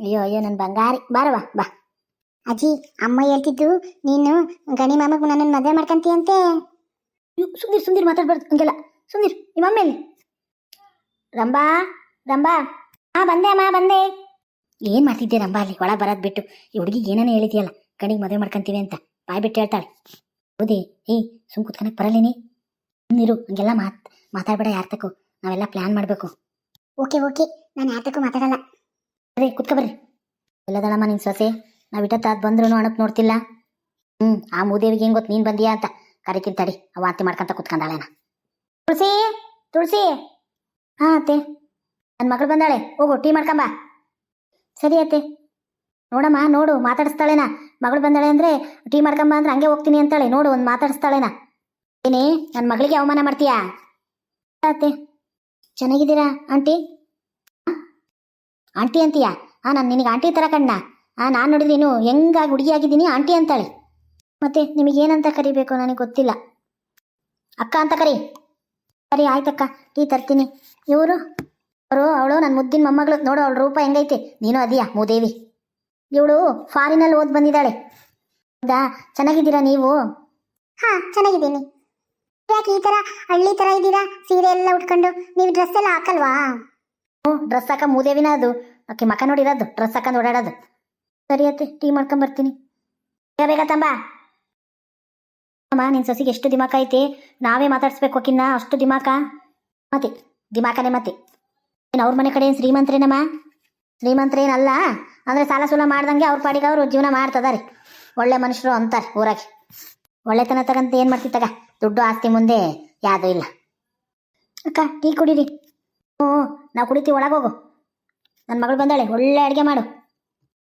ಅಯ್ಯೋ ಅಯ್ಯೋ ನನ್ನ ಬಂಗಾರಿ. ಬಾರವ ಬಾ. ಅಜ್ಜಿ, ಅಮ್ಮ ಹೇಳ್ತಿದ್ದು ನೀನು ಗಣಿ ಮಾಮಗ್ ನನ್ನನ್ನು ಮದುವೆ ಮಾಡ್ಕಂತೀಯಂತೆ ಸುಂದಿರ್ ಸುಂದಿರ್ ಮಾತಾಡ್ಬಾರ್ದು, ಹಂಗೆಲ್ಲ. ಸುಂದಿರ್, ನಿಮ್ಮ ಅಮ್ಮ ಎಲ್ಲಿ? ರಂಬಾ ರಂಬಾ. ಹಾ ಬಂದೆ, ಅಮ್ಮ, ಬಂದೆ. ಏನು ಮಾಡ್ತಿದ್ದೆ ರಂಬಾ ಅಲ್ಲಿ? ಒಳಗೆ ಬರೋದು ಬಿಟ್ಟು. ಈ ಹುಡುಗಿ ಏನೇನೋ ಹೇಳಿದ್ಯಲ್ಲ, ಗಣಿಗೆ ಮದುವೆ ಮಾಡ್ಕಂತೀವಿ ಅಂತ. ಬಾಯ್ ಬಿಟ್ಟು ಹೇಳ್ತಾಳೆ. ಹೌದೇ? ಏಯ್ ಸುಮ್ ಕುತ್ಕೊಳಕ್ ಬರಲ್ಲೇನಿ? ನೀರು ಹಂಗೆಲ್ಲ ಮಾತ್, ಮಾತಾಡ್ಬೇಡ ಯಾರ್ತಕ್ಕೂ. ನಾವೆಲ್ಲ ಪ್ಲ್ಯಾನ್ ಮಾಡಬೇಕು. Okay okay. ನಾನು ಯಾರ್ತಕ್ಕೂ ಮಾತಾಡಲ್ಲ. ಅದೇ ಕುತ್ಕ ಬರ್ರಿ. ಎಲ್ಲದಳಮ್ಮ ನಿನ್ ಸೊಸೆ, ನಾವ್ ಇಟ್ಟತ್ತಾದ್ ಬಂದ್ರು ಅಣಕ್ ನೋಡ್ತಿಲ್ಲ. ಹ್ಮ್, ಆ ಮೂದೇವಿಗೆ ಹೆಂಗ್ ಗೊತ್ತು ನೀನ್ ಬಂದಿಯಾ ಅಂತ ಕರಿತೀನಿ ತಡಿ ವಾಂತಿ ಮಾಡ್ಕೊಂತ ಕುತ್ಕೊಂಡಾಳೆನ ತುಳಸಿ ತುಳಸಿ. ಹಾ ಅತ್ತೆ. ನನ್ನ ಮಗಳು ಬಂದಾಳೆ, ಹೋಗು, ಟೀ ಮಾಡ್ಕಮ್ಮ ಸರಿ ಅತ್ತೆ. ನೋಡಮ್ಮ, ನೋಡು, ಮಾತಾಡಿಸ್ತಾಳೇನ. ಮಗಳು ಬಂದಾಳೆ ಅಂದ್ರೆ ಟೀ ಮಾಡ್ಕೊಂಬ ಅಂದ್ರೆ ಹಂಗೆ ಹೋಗ್ತೀನಿ ಅಂತಾಳೆ. ನೋಡು, ಒಂದು ಮಾತಾಡಿಸ್ತಾಳೇನ. ಏನೇ ನನ್ನ ಮಗಳಿಗೆ ಅವಮಾನ ಮಾಡ್ತೀಯಾ? ಅತ್ತೆ, ಚೆನ್ನಾಗಿದ್ದೀರಾ, ಆಂಟಿ? ಆಂಟಿ ಅಂತೀಯಾ? ಆ, ನಾನು ನಿನಗೆ ಆಂಟಿ ಥರ ಕಣ್ಣ. ಆ, ನಾನು ನೋಡಿದೀನು ನೀನು ಹೆಂಗಾಗಿ ಹುಡುಗಿಯಾಗಿದ್ದೀನಿ ಆಂಟಿ ಅಂತಾಳೆ. ಮತ್ತೆ ನಿಮಗೇನಂತ ಕರಿಬೇಕು ನನಗೆ ಗೊತ್ತಿಲ್ಲ. ಅಕ್ಕ ಅಂತ ಕರಿ. ಸರಿ, ಆಯ್ತಕ್ಕ ಟೀ ತರ್ತೀನಿ. ಇವರು? ಅವರು, ಅವಳು ನನ್ನ ಮುದ್ದಿನ ಮೊಮ್ಮಗಳು. ನೋಡು, ಅವಳ ರೂಪ ಹೆಂಗೈತೆ. ನೀನು ಅದೀಯಾ, ಮೂದೇವಿ. ಇವಳು ಫಾರಿನಲ್ಲಿ ಓದ್ ಬಂದಿದ್ದಾಳೆ. ಹೌದಾ? ಚೆನ್ನಾಗಿದ್ದೀರಾ ನೀವು? ಹಾ, ಚೆನ್ನಾಗಿದ್ದೀನಿ. ಯಾಕೆ ಈ ತರ ಹಳ್ಳಿ ತರ ಇದ್ದೀರಾ? ಸೀರೆ ಎಲ್ಲ ಉಟ್ಕೊಂಡು ನೀವು ಡ್ರೆಸ್ ಎಲ್ಲ ಹಾಕಲ್ವಾ? ಹ್ಞೂ ಡ್ರೆಸ್ ಹಾಕ ಮೂದೇವಿನ ಅದು. ಆಕೆ ಮಕ ನೋಡಿರೋದು ಡ್ರೆಸ್ ಹಾಕೊಂಡು ಓಡಾಡೋದು. ಸರಿ ಅತ್ತೆ, ಟೀ ಮಾಡ್ಕೊಂಡ್ ಬರ್ತೀನಿ. ಬೇಗ ತಂಬ. ಅಮ್ಮ, ನಿನ್ ಸೊಸಿಗೆ ಎಷ್ಟು ದಿಮಾಕ ಐತಿ? ನಾವೇ ಮಾತಾಡಿಸ್ಬೇಕು ಅಕ್ಕಿನ್ನ ಅಷ್ಟು ದಿಮಾಕ. ಮತ್ತೆ, ದಿಮಾಕನೇ ಮತ್ತೆ. ಏನು ಅವ್ರ ಮನೆ ಕಡೆ ಏನು ಶ್ರೀಮಂತ್ರೇನಮ್ಮ? ಶ್ರೀಮಂತ್ರೇನಲ್ಲ? ಅಂದ್ರೆ ಸಾಲ ಸೂಲ ಮಾಡ್ದಂಗೆ ಅವ್ರ ಪಾಡಿಗೆ ಅವರು ಜೀವನ ಮಾಡ್ತದಾರೆ. ಒಳ್ಳೆ ಮನುಷ್ಯರು ಅಂತಾರೆ ಊರಾಗೆ. ಒಳ್ಳೆತನ ತಗಂತ ಏನು ಮಾಡ್ತಿತ್ತಗ ದುಡ್ಡು ಆಸ್ತಿ ಮುಂದೆ ಯಾವುದೂ ಇಲ್ಲ. ಅಕ್ಕ, ಟೀ ಕುಡೀರಿ. ಹ್ಞೂ, ನಾವು ಕುಡಿತೀವಿ ಹೋಗು. ನನ್ನ ಮಗಳು ಬಂದಾಳೆ, ಒಳ್ಳೆ ಅಡುಗೆ ಮಾಡು.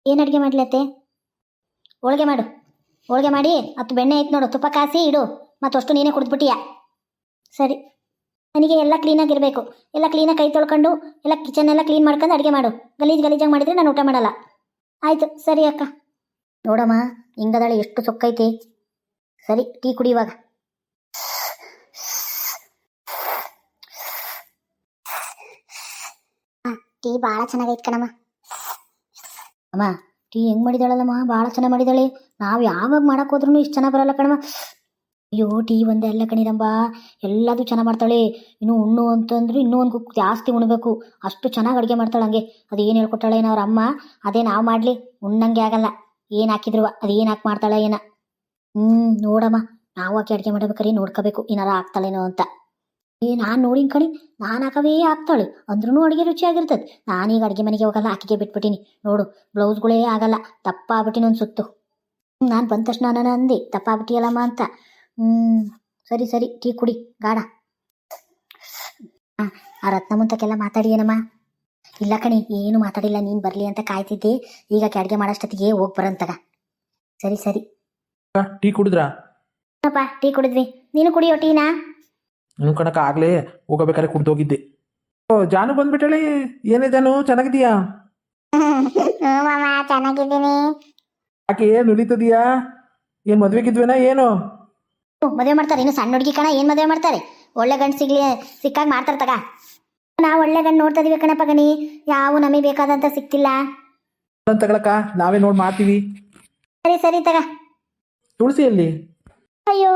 ಏನು ಅಡುಗೆ ಮಾಡ್ಲತ್ತೆ ಹೋಳಿಗೆ ಮಾಡು. ಹೋಳಿಗೆ ಮಾಡಿ, ಹತ್ತು ಬೆಣ್ಣೆ ಐತೆ ನೋಡು, ತುಪ್ಪ ಕಾಸಿ ಇಡು. ಮತ್ತು ಅಷ್ಟು ನೀನೇ ಕುಡಿದ್ಬಿಟ್ಟಿಯಾ. ಸರಿ. ನನಗೆ ಎಲ್ಲ ಕ್ಲೀನಾಗಿರಬೇಕು ಎಲ್ಲ ಕ್ಲೀನಾಗಿ ಕೈ ತೊಳ್ಕೊಂಡು, ಎಲ್ಲ ಕಿಚನ್ ಎಲ್ಲ ಕ್ಲೀನ್ ಮಾಡ್ಕೊಂಡು ಅಡುಗೆ ಮಾಡು. ಗಲೀಜು ಗಲೀಜಾಗಿ ಮಾಡಿದರೆ ನಾನು ಊಟ ಮಾಡಲ್ಲ. ಆಯಿತು, ಸರಿ ಅಕ್ಕ. ನೋಡಮ್ಮ, ಹಿಂಗದಾಳೆ ಎಷ್ಟು ಸೊಕ್ಕೈತಿ. ಸರಿ, ಟೀ ಕುಡಿ ಟೀ ಭಾಳ ಚೆನ್ನಾಗೈತೆ ಕಣಮ್ಮ. ಅಮ್ಮ, ಟೀ ಹೆಂಗ್ ಮಾಡಿದಾಳಲ್ಲಮ್ಮ? ಭಾಳ ಚೆನ್ನಾಗಿ ಮಾಡಿದಾಳೆ. ನಾವು ಯಾವಾಗ ಮಾಡಕ್ ಹೋದ್ರೂ ಇಷ್ಟು ಚೆನ್ನಾಗಿ ಬರಲ್ಲ ಕಣಮ್ಮ. ಅಯ್ಯೋ, ಟೀ ಒಂದೇ ಅಲ್ಲ ಕಣಿರಂಬ ಎಲ್ಲದೂ ಚೆನ್ನಾಗಿ ಮಾಡ್ತಾಳೆ. ಇನ್ನು ಉಣ್ಣು ಅಂತಂದ್ರೆ ಇನ್ನೂ ಒಂದು ಕುಕ್ ಜಾಸ್ತಿ ಉಣ್ಬೇಕು. ಅಷ್ಟು ಚೆನ್ನಾಗಿ ಅಡುಗೆ ಮಾಡ್ತಾಳೆ ಹಂಗೆ. ಅದು ಏನು ಹೇಳ್ಕೊಟ್ಟಾಳೆ ಏನೋ ಅವ್ರ ಅಮ್ಮ? ಅದೇ ನಾವು ಮಾಡಲಿ. ಉಣ್ಣಂಗೆ ಆಗಲ್ಲ. ಏನು ಹಾಕಿದ್ರು ಅದು ಏನು ಹಾಕಿ ಮಾಡ್ತಾಳೆ ಏನ. ಹ್ಞೂ ನೋಡಮ್ಮ. ನಾವು ಹಾಕಿ ಅಡುಗೆ ಮಾಡ್ಬೇಕಾರೆ ನೋಡ್ಕೋಬೇಕು. ಏನಾರ ಆಗ್ತಾಳೇನೋ ಅಂತ. ಏ ನಾನು ನೋಡಿನ ಕಣಿ ನಾನು ಹಾಕವೇ ಆಗ್ತಾಳೆ ಅಂದ್ರೂ ಅಡುಗೆ ರುಚಿಯಾಗಿರ್ತದೆ. ನಾನೀಗ ಅಡುಗೆ ಮನೆಗೆ ಹೋಗಲ್ಲ ಆಕೆಗೆ ಬಿಟ್ಬಿಟ್ಟಿನಿ. ನೋಡು ಬ್ಲೌಸ್ಗಳೇ ಆಗಲ್ಲ ದಪ್ಪ ಆಗ್ಬಿಟ್ಟಿನಿ ಒಂದು ಸುತ್ತು. ನಾನು ಬಂದ ತಕ್ಷಣ ನಾನು ಅಂದೆ ತಪ್ಪಾಗ್ಬಿಟ್ಟಿಯಲ್ಲಮ್ಮ ಅಂತ. ಹ್ಞೂ ಸರಿ ಸರಿ ಟೀ ಕುಡಿ ಗಾಢ. ಆ, ಆ ರತ್ನಮಂತಕ್ಕೆಲ್ಲ ಮಾತಾಡಿ ಏನಮ್ಮ ಇಲ್ಲ ಕಣಿ ಏನು ಮಾತಾಡಿಲ್ಲ ನೀನು ಬರಲಿ ಅಂತ ಕಾಯ್ತಿದ್ದೆ. ಈಗ ಅಡುಗೆ ಮಾಡೋಷ್ಟೊತ್ತಿಗೆ ಹೋಗಿ ಬರಂತಗ ಸರಿ ಸರಿ. ಟೀ ಕುಡಿದ್ರಾ? ಟೀ ಕುಡಿದ್ವಿ? ನೀನು ಕುಡಿಯೋ ಟೀನಾ? ಹ್ಞೂ ಕಣಕ ಆಗ್ಲೇ ಹೋಗಬೇಕಾದ್ರೆ ಕುಡ್ದೋಗಿದ್ದೆ ಓ ಜಾನು ಬಂದ್ಬಿಟ್ಟಳಿ. ಏನೇ ಜಾನು ಚೆನ್ನಾಗಿದೀಯಾ ಮಾಮ ಚೆನ್ನಾಗಿದ್ದೀನಿ. ಯಾಕೆ ಏನು ಉಳಿತದೀಯಾ ಏನು ಮದ್ವೆಗಿದ್ವೇನಾ ಏನು? ಮದುವೆ ಮಾಡ್ತಾರೆ. ಇನ್ನು ಸಣ್ಣ ಹುಡುಗಿ ಕಣ ಏನು ಮದುವೆ ಮಾಡ್ತಾರೆ? ಒಳ್ಳೆ ಗಂಡು ಸಿಗ್ಲಿ ಸಿಕ್ಕಾಗ ಮಾಡ್ತಾರೆ ತಗ. ನಾವು ಒಳ್ಳೆ ಗಂಡು ನೋಡ್ತಾ ಇದೀವಿ ಕಣಪ್ಪ ಗಣಿ. ಯಾವ ನಮಗೆ ಬೇಕಾದಂತ ಸಿಕ್ತಿಲ್ಲ. ತಗೊಳಕ ನಾವೇ ನೋಡಿ ಮಾಡ್ತೀವಿ. ಸರಿ ಸರಿ ತಗ. ತುಳಸಿಯಲ್ಲಿ ಅಯ್ಯೋ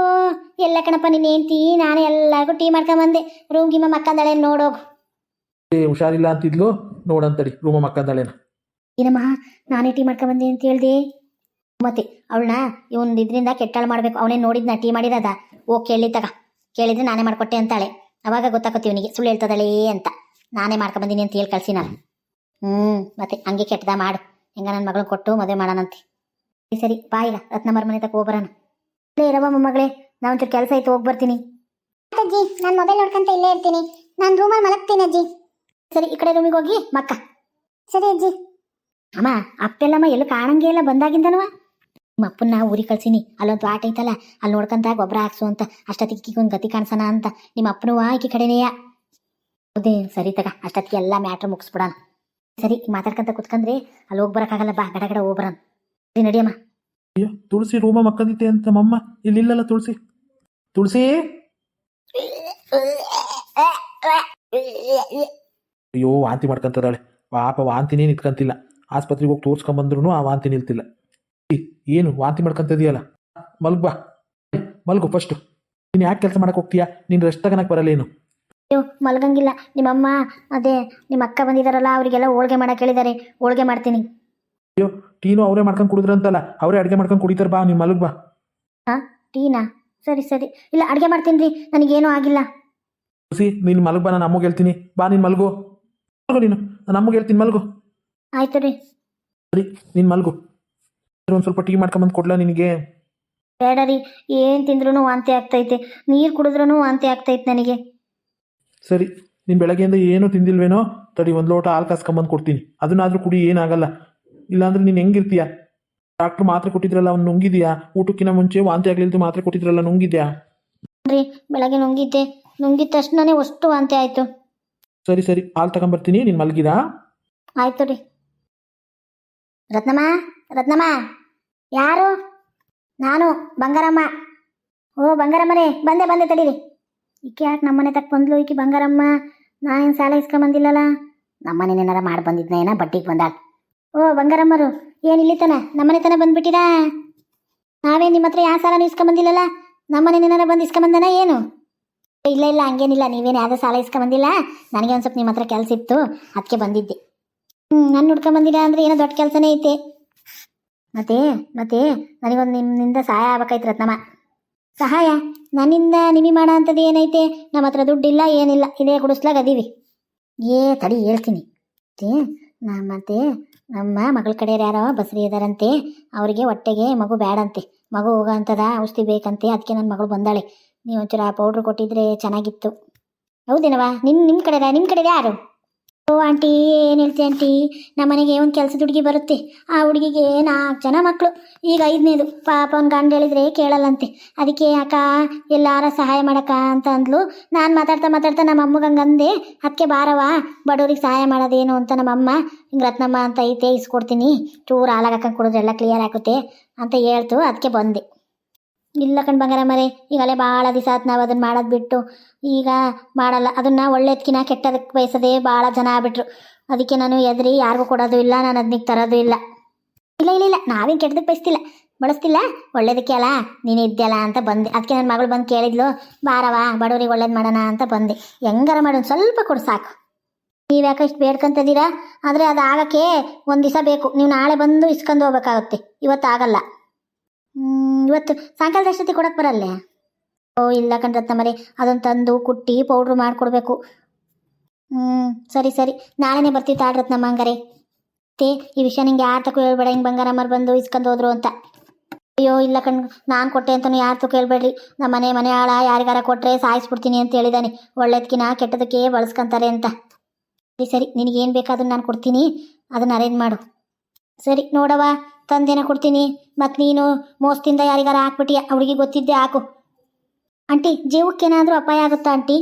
ಎಲ್ಲ ಕಣಪ್ಪ ನೀನು ಹೆಂಡ್ತಿ ನಾನು ಎಲ್ಲರಿಗೂ ಟೀ ಮಾಡ್ಕೊಂಬಂದೆ ರೂಮ್ ಗಿಮ್ಮ ಮಕ್ಕಂದಳೆ ನೋಡೋಗು. ಏ ಹುಷಾರಿಲ್ಲ ಅಂತಿದ್ಲು? ನೋಡಂತಡಿ ರೂಮ ಮಕ್ಕಂದಳೇನ. ಏನಮ್ಮ ನಾನೇ ಟೀ ಮಾಡ್ಕೊಂಬಂದೆ ಅಂತ ಹೇಳ್ದೆ. ಮತ್ತೆ ಅವಳನ್ನ ಇವನ್ ಇದ್ರಿಂದ ಕೆಟ್ಟಾಳು ಮಾಡ್ಬೇಕು. ಅವನೇ ನೋಡಿದ್ನ ಟೀ ಮಾಡಿರೋದ? ಓ ಕೇಳಿ ತಗ. ಕೇಳಿದ್ರೆ ನಾನೇ ಮಾಡ್ಕೊಟ್ಟೆ ಅಂತಾಳೆ. ಅವಾಗ ಗೊತ್ತಾಗುತ್ತೆ ಇವನಿಗೆ. ಸುಳ್ಳು ಹೇಳ್ತದಳೇ ಅಂತ. ನಾನೇ ಮಾಡ್ಕೊಂಬಂದಿನಿ ಅಂತ ಹೇಳಿ ಕಳ್ಸಿ ನಾನು ಹ್ಮ್ ಮತ್ತೆ ಹಂಗೆ ಕೆಟ್ಟದ ಮಾಡು. ಹೆಂಗ ನನ್ನ ಮಗಳು ಕೊಟ್ಟು ಮದುವೆ ಮಾಡೋಣಂತೆ. ಸರಿ ಬಾ ಈಗ ರತ್ನಮ್ಮರ ಮನೆ ತಕ ಹೋಗ್ಬರೋಣ ಇಲ್ಲೇ ಇರವ ಮೊಮ್ಮಗಳೇ ನಾ ಒಂಚೂರು ಕೆಲಸ ಆಯ್ತು ಹೋಗಿ ಬರ್ತೀನಿ. ಅಜ್ಜಿ ನಾನು ಮೊಬೈಲ್ ನೋಡ್ಕೊಂತ ಇಲ್ಲೇ ಇರ್ತೀನಿ. ನಾನು ರೂಮಲ್ಲಿ ಮಲಗ್ತೀನಿ ಅಜ್ಜಿ. ಸರಿ ಈ ಕಡೆ ರೂಮಿಗೆ ಹೋಗಿ ಮಕ್ಕ. ಸರಿ ಅಜ್ಜಿ. ಅಮ್ಮ ಅಪ್ಪೆಲ್ಲಮ್ಮ ಎಲ್ಲೂ ಕಾಣಂಗೆ ಇಲ್ಲ ಬಂದಾಗಿಂದನವ? ನಿಮ್ಮ ಅಪ್ಪನ್ನ ಊರಿಗೆ ಕಳ್ಸಿನಿ ಅಲ್ಲೊಂದು ಆಟ ಐತಲ್ಲ ಅಲ್ಲಿ ನೋಡ್ಕೊಂತ ಗೊಬ್ಬರ ಹಾಕ್ಸು ಅಂತ ಅಷ್ಟೊತ್ತಿಗೆ ಒಂದು ಗತಿ ಕಾಣಿಸೋಣ ಅಂತ ನಿಮ್ಮ ಅಪ್ಪನೂ ಆಕಿ ಕಡೆನೆಯ? ಹೌದೇ ಸರಿ ತಗ ಅಷ್ಟೊತ್ತಿಗೆ ಎಲ್ಲ ಮ್ಯಾಟ್ರ್ ಮುಗಿಸ್ಬಿಡೋಣ. ಸರಿ ಮಾತಾಡ್ಕೊಂತ ಕುತ್ಕಂದ್ರೆ ಅಲ್ಲಿ ಹೋಗಿ ಬರೋಕ್ಕಾಗಲ್ಲ ಬಾ ಗಡ ಗಡ ಹೋಗ್ಬರೋಣ ಸರಿ ನಡಿಯಮ್ಮ ಅಯ್ಯೋ, ತುಳಸಿ ರೂಮ ಮಕ್ಕಂದಿತ್ತೆ ಅಂತ ಮಮ್ಮ, ಇಲ್ಲಿಲ್ಲಲ್ಲ ತುಳಸಿ. ತುಳಸಿ? ಅಯ್ಯೋ, ವಾಂತಿ ಮಾಡ್ಕೊಂತದಾಳೆ. ಪಾಪ ವಾಂತಿನೇ ನಿಂತ್ಕಂತಿಲ್ಲ. ಆಸ್ಪತ್ರೆಗೆ ಹೋಗಿ ತೋರಿಸ್ಕೊಂಬಂದ್ರೂ ಆ ವಾಂತಿ ನಿಲ್ತಿಲ್ಲ. ಏನು, ವಾಂತಿ ಮಾಡ್ಕೊಂತಿದೆಯಲ್ಲ? ಮಲ್ಗ ಬಾ. ಮಲ್ಗು ಫಸ್ಟು ನೀನು ಯಾಕೆ ಕೆಲಸ ಮಾಡಕ್ಕೆ ಹೋಗ್ತೀಯಾ? ನೀನು ರೆಸ್ಟ್ ತಗನಕ್ ಬರಲ್ಲ ಏನು ಅಯ್ಯೋ, ಮಲ್ಗಂಗಿಲ್ಲ. ನಿಮ್ಮಮ್ಮ, ಅದೇ ನಿಮ್ಮ ಅಕ್ಕ ಬಂದಿದಾರಲ್ಲ, ಅವರಿಗೆಲ್ಲ ಹೋಳ್ಗೆ ಮಾಡಕ್ಕೆ ಹೇಳಿದಾರೆ ಹೋಳ್ಗೆ ಮಾಡ್ತೀನಿ. ಅಯ್ಯೋ ಟೀನು ಅವರೇ ಮಾಡ್ಕೊಂಡು ಕುಡಿದ್ರಂತಲ್ಲ ಅವರೇ ಅಡುಗೆ ಮಾಡ್ಕೊಂಡು ಕುಡಿತಾರೆ ಬಾ ನೀನು ಮಲಗ್ ಬಾ. ಟೀನಾ? ಸರಿ ಸರಿ. ಇಲ್ಲ ಅಡುಗೆ ಮಾಡ್ತೀನಿ ರೀ ನನಗೇನೂ ಆಗಿಲ್ಲ. ಸಿ ನೀನು ಮಲಗ್ ಬಾ ನಾನು ಅಮ್ಮಗೆ ಹೇಳ್ತೀನಿ. ಬಾ ನೀನು ಮಲಗು. ಮಲಗು ನೀನು ನಾನು ಅಮ್ಮಗೆ ಹೇಳ್ತೀನಿ ಮಲಗು. ಆಯ್ತು ರೀ. ಸರಿ ನೀನು ಮಲಗು. ಒಂದು ಸ್ವಲ್ಪ ಟೀ ಮಾಡ್ಕೊಂಬಂದು ಕೊಡ್ಲಾ ನಿನಗೆ? ಬೇಡ ರೀ ಏನು ತಿಂದ್ರೂ ವಾಂತಿ ಆಗ್ತೈತೆ. ನೀರು ಕುಡಿದ್ರೂ ವಾಂತಿ ಆಗ್ತೈತೆ ನನಗೆ. ಸರಿ ನೀನು ಬೆಳಗ್ಗೆಯಿಂದ ಏನೂ ತಿಂದಿಲ್ವೇನೋ ತಡಿ ಒಂದು ಲೋಟ ಹಾಲು ಕಾಸ್ಕೊಂಬಂದು ಕೊಡ್ತೀನಿ. ಅದನ್ನಾದರೂ ಕುಡಿ ಏನಾಗಲ್ಲ. ಇಲ್ಲಾಂದ್ರೆ ನೀನು ಹೆಂಗಿರ್ತೀಯ? ಡಾಕ್ಟ್ರು ಮಾತ್ರ ಕೊಟ್ಟಿದ್ರಲ್ಲ ಅವ್ನು ನುಂಗಿದ್ಯಾ? ಊಟಕ್ಕಿಂತ ಮುಂಚೆ ವಾಂತಿ ಆಗ್ಲಿಲ್ದು ಮಾತ್ರ ಕೊಟ್ಟಿದ್ರಲ್ಲ ನುಂಗಿದ್ಯಾ? ರೀ ಬೆಳಗ್ಗೆ ನುಂಗಿದ್ದೆ. ನುಂಗಿದ ತಕ್ಷಣನೇ ಅಷ್ಟು ವಾಂತಿ ಆಯ್ತು. ಸರಿ ಸರಿ. ಹಾಲು ತಗೊಂಬರ್ತೀನಿ ನೀನು ಮಲಗಿದ? ಆಯ್ತು ರೀ. ರತ್ನಮ್ಮ ರತ್ನಮ್ಮ. ಯಾರು? ನಾನು ಬಂಗಾರಮ್ಮ. ಓ ಬಂಗಾರಮ್ಮನೇ. ಬಂದೆ ಬಂದೆ ತಡೀರಿ. ಈಕೆ ಯಾಕೆ ನಮ್ಮನೆ ತಕ್ಕ ಬಂದ್ಲು? ಈಕೆ ಬಂಗಾರಮ್ಮ. ನಾನು ಸಾಲ ಇಸ್ಕೊಂಬಂದಿಲ್ಲಲ್ಲ ನಮ್ಮನೆ ಮಾಡಿ ಮಾಡಿ ಬಂದಿದ್ನೇನ ಬಟ್ಟಿಗೆ ಬಂದಾಳ. ಓ, ಬಂಗಾರಮ್ಮರು, ಏನು ಇಲ್ಲಿ ತನ? ನಮ್ಮನೆ ತನ ಬಂದ್ಬಿಟ್ಟಿರಾ? ನಾವೇ ನಿಮ್ಮ ಹತ್ರ ಯಾವ ಸಾಲ ಇಸ್ಕೊಂಬಂದಿಲ್ಲಲ್ಲ? ನಮ್ಮನೆ ಏನಾರ ಬಂದು ಇಸ್ಕೊಂಬಂದನ ಏನು? ಇಲ್ಲ ಇಲ್ಲ, ಹಂಗೇನಿಲ್ಲ. ನೀವೇನು ಯಾವುದೋ ಸಾಲ ಇಸ್ಕೊಂಬಂದಿಲ್ಲ? ನನಗೆ ಒಂದು ಸ್ವಲ್ಪ ನಿಮ್ಮ ಹತ್ರ ಕೆಲಸ ಇತ್ತು. ಅದಕ್ಕೆ ಬಂದಿದ್ದೆ. ಹ್ಞೂ ನಾನು ಬಂದಿಲ್ಲ ಅಂದರೆ ಏನೋ ದೊಡ್ಡ ಕೆಲಸನೇ ಐತೆ. ಮತ್ತೆ ಮತ್ತೆ, ನನಗೊಂದು ನಿಮ್ಮಿಂದ ಸಹಾಯ ಆಗ್ಬೇಕಾಯ್ತು ರತ್ನಮ್ಮ. ಸಹಾಯ? ನನ್ನಿಂದ ನಿಮಿ ಮಾಡೋ ಅಂಥದ್ದು ಏನೈತೆ? ನಮ್ಮ ಹತ್ರ ದುಡ್ಡಿಲ್ಲ, ಏನಿಲ್ಲ. ಇದೇ ಗುಡಿಸ್ಲಾಗ ಅದೀವಿ. ಏ, ತಡಿ, ಹೇಳ್ತೀನಿ. ಮತ್ತೆ, ನಾ- ಮತ್ತೆ ನಮ್ಮ ಮಗಳ ಕಡೆಯವ್ರು ಯಾರೋ ಬಸ್ರಿ ಇದಾರಂತೆ, ಅವರಿಗೆ ಹೊಟ್ಟೆಗೆ ಮಗು ಬೇಡಂತೆ ಮಗು ಹೋಗೋ ಅಂತದ ಔಷಧಿ ಬೇಕಂತೆ ಅದಕ್ಕೆ ನನ್ನ ಮಗಳು ಬಂದಾಳೆ. ನೀವು ಒಂಚೂರು ಆ ಪೌಡ್ರ್ ಕೊಟ್ಟಿದ್ರೆ ಚೆನ್ನಾಗಿತ್ತು. ಹೌದೇನವ ನಿನ್ನ ನಿಮ್ಮ ಕಡೆದ? ನಿಮ್ಮ ಕಡೆದ ಯಾರು? ಓ ಆಂಟಿ, ಏನು ಹೇಳ್ತಿ ಆಂಟಿ? ನಮ್ಮ ಮನೆಗೆ ಒಂದು ಕೆಲಸದ ಹುಡುಗಿ ಬರುತ್ತೆ. ಆ ಹುಡುಗಿಗೆ ನಾಲ್ಕು ಜನ ಮಕ್ಕಳು ಈಗ ಐದನೇದು. ಪಾಪ ಅವ್ನ ಗಂಡ ಹೇಳಿದ್ರೆ ಕೇಳಲ್ಲಂತೆ. ಅದಕ್ಕೆ, ಅಕ್ಕ, ಎಲ್ಲಾರ ಸಹಾಯ ಮಾಡಕ ಅಂತ ಅಂದ್ಲು. ನಾನು ಮಾತಾಡ್ತಾ ಮಾತಾಡ್ತಾ ನಮ್ಮ ಅಮ್ಮಗೆ ಹಂಗಂದೆ ಅಂದೆ. ಅದಕ್ಕೆ ಬಾರವ ಬಡವ್ರಿಗೆ ಸಹಾಯ ಮಾಡೋದೇನು ಅಂತ ನಮ್ಮಮ್ಮ ಹಿಂಗೆ ರತ್ನಮ್ಮ ಅಂತ ಐತೆ, ಇಸ್ಕೊಡ್ತೀನಿ. ಚೂರು ಹಾಲಾಗಕ್ಕ ಕುಡಿದ್ರೆ ಎಲ್ಲ ಕ್ಲಿಯರ್ ಆಗುತ್ತೆ. ಅಂತ ಹೇಳ್ತು. ಅದಕ್ಕೆ ಬಂದೆ. ಇಲ್ಲ ಕಣ್ ಬಂಗಾರ ಮರೆ, ಈಗಲೇ ಭಾಳ ದಿವಸ ಆಯ್ತು ನಾವು ಅದನ್ನು ಮಾಡೋದು ಬಿಟ್ಟು. ಈಗ ಮಾಡಲ್ಲ, ಅದನ್ನು ಒಳ್ಳೇದಕ್ಕಿನ ಕೆಟ್ಟದಕ್ಕೆ ಬಯಸದೆ ಭಾಳ ಜನ ಆಗ್ಬಿಟ್ರು. ಅದಕ್ಕೆ ನಾನು ಎದ್ರಿ ಯಾರಿಗೂ ಕೊಡೋದು ಇಲ್ಲ, ನಾನು ಅದನ್ನ ತರೋದು ಇಲ್ಲ. ಇಲ್ಲ ಇಲ್ಲ ಇಲ್ಲ, ನಾವೇನು ಕೆಟ್ಟದಕ್ಕೆ ಬಯಸ್ತಿಲ್ಲ. ಬಳಸ್ತಿಲ್ಲ? ಒಳ್ಳೇದಕ್ಕೆ ಅಲ್ಲ, ನೀನು ಇದ್ದಲ್ಲ ಅಂತ ಬಂದೆ. ಅದಕ್ಕೆ ನನ್ನ ಮಗಳು ಬಂದು ಕೇಳಿದ್ಲು ಬಾರವ ಬಡವರಿಗೆ ಒಳ್ಳೇದು ಮಾಡೋಣ ಅಂತ ಬಂದೆ. ಹೆಂಗಾರ ಮಾಡೋಣ ಸ್ವಲ್ಪ ಕೊಡು ಸಾಕು. ನೀವು ಯಾಕೆ ಇಷ್ಟು ಬೇಡ್ಕೊಂತಿದ್ದೀರಾ? ಆದರೆ ಅದು ಆಗಕ್ಕೆ ಒಂದು ದಿವಸ ಬೇಕು. ನೀವು ನಾಳೆ ಬಂದು ಇಸ್ಕೊಂಡು ಹೋಗ್ಬೇಕಾಗುತ್ತೆ. ಇವತ್ತು ಆಗಲ್ಲ ಇವತ್ತು ಸಾಯಂಕಾಲದ ಅಷ್ಟೊತ್ತಿಗೆ ಕೊಡಕ್ಕೆ ಬರಲ್ಲೇ? ಓ, ಇಲ್ಲ ಕಣ್ರತ್ನ ಮರಿ ಅದನ್ನು ತಂದು ಕುಟ್ಟಿ ಪೌಡ್ರ್ ಮಾಡಿಕೊಡ್ಬೇಕು. ಹ್ಞೂ ಸರಿ ಸರಿ. ನಾಳೆನೇ ಬರ್ತೀವಿ ತಾಳ್ರತ್ನಮ್ಮ ಹಂಗಾರೆ ತೇ ಈ ವಿಷಯ ನಿಂಗೆ ಯಾರ ತಕ್ಕೂ ಹೇಳ್ಬೇಡ, ಹಿಂಗೆ ಬಂಗಾರಮ್ಮರು ಬಂದು ಇಸ್ಕೊಂಡು ಹೋದ್ರು ಅಂತ. ಅಯ್ಯೋ, ಇಲ್ಲ ಕಣ್, ನಾನು ಕೊಟ್ಟೆ ಅಂತಲೂ ಯಾರ ತಕ್ಕೂ ಹೇಳ್ಬೇಡ್ರಿ. ನಮ್ಮ ಮನೆ ಮನೆ ಆಳ ಯಾರಿಗಾರ ಕೊಟ್ಟರೆ ಸಾಯಿಸ್ಬಿಡ್ತೀನಿ ಅಂತ ಹೇಳಿದಾನೆ. ಒಳ್ಳೇದಕ್ಕಿನ ಕೆಟ್ಟದಕ್ಕೆ ಬಳಸ್ಕೊಂತಾರೆ ಅಂತ. ಸರಿ ಸರಿ, ನಿನಗೇನು ಬೇಕಾದ್ರೂ ನಾನು ಕೊಡ್ತೀನಿ. ಅದನ್ನು ಅರೇಂಜ್ ಮಾಡು. ಸರಿ ನೋಡವ ತಂದೇನ ಕೊಡ್ತೀನಿ. ಮತ್ತು ನೀನು ಮೋಸದಿಂದ ಯಾರಿಗಾರ ಹಾಕ್ಬಿಟ್ಟಿಯ? ಅವ್ರಿಗೆ ಗೊತ್ತಿದ್ದೆ ಹಾಕು. ಆಂಟಿ ಜೀವಕ್ಕೇನಾದರೂ ಅಪಾಯ ಆಗುತ್ತಾ ಆಂಟಿ?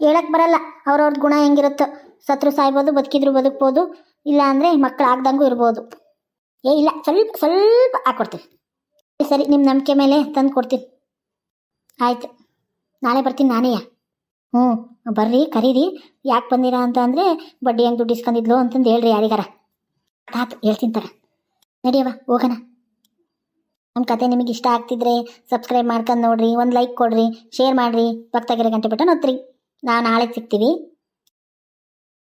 ಹೇಳಕ್ ಬರಲ್ಲ ಅವ್ರವ್ರ ಗುಣ ಹೆಂಗಿರುತ್ತೋ. ಸತ್ರು ಸಾಯ್ಬೋದು ಬದುಕಿದ್ರು ಬದುಕ್ಬೋದು ಇಲ್ಲ ಅಂದರೆ ಮಕ್ಕಳು ಆಗ್ದಂಗೂ ಇರ್ಬೋದು. ಏ ಇಲ್ಲ ಸ್ವಲ್ಪ ಸ್ವಲ್ಪ ಹಾಕ್ಕೊಡ್ತೀನಿ ಸರಿ, ನಿಮ್ಮ ನಂಬಿಕೆ ಮೇಲೆ ತಂದು ಕೊಡ್ತೀನಿ. ಆಯ್ತು. ನಾಳೆ ಬರ್ತೀನಿ ನಾನೇ ಹ್ಞೂ ಬರ್ರಿ ಕರೀರಿ. ಯಾಕೆ ಬಂದಿರ ಅಂತ ಅಂದರೆ ಬಡ್ಡಿ ಹೆಂಗೆ ದುಡ್ಡು ಇಸ್ಕೊಂಡಿದ್ಲು ಅಂತಂದು ಹೇಳ್ರಿ ಯಾರಿಗಾರ. ಹೇಳ್ತೀನಿ ತರ ನಡಿಯವ ಹೋಗೋಣ. ನಮ್ಮ ಕತೆ ನಿಮಗೆ ಇಷ್ಟ ಆಗ್ತಿದ್ರೆ ಸಬ್ಸ್ಕ್ರೈಬ್ ಮಾಡ್ಕೊಂಡು ನೋಡ್ರಿ, ಒಂದು ಲೈಕ್ ಕೊಡ್ರಿ ಶೇರ್ ಮಾಡಿರಿ. ಪಕ್ಕದಾಗಿರೋ ಗಂಟೆ ಬಿಟ್ಟು ನೋತ್ರಿ ನಾವು ನಾಳೆ ಸಿಗ್ತೀವಿ.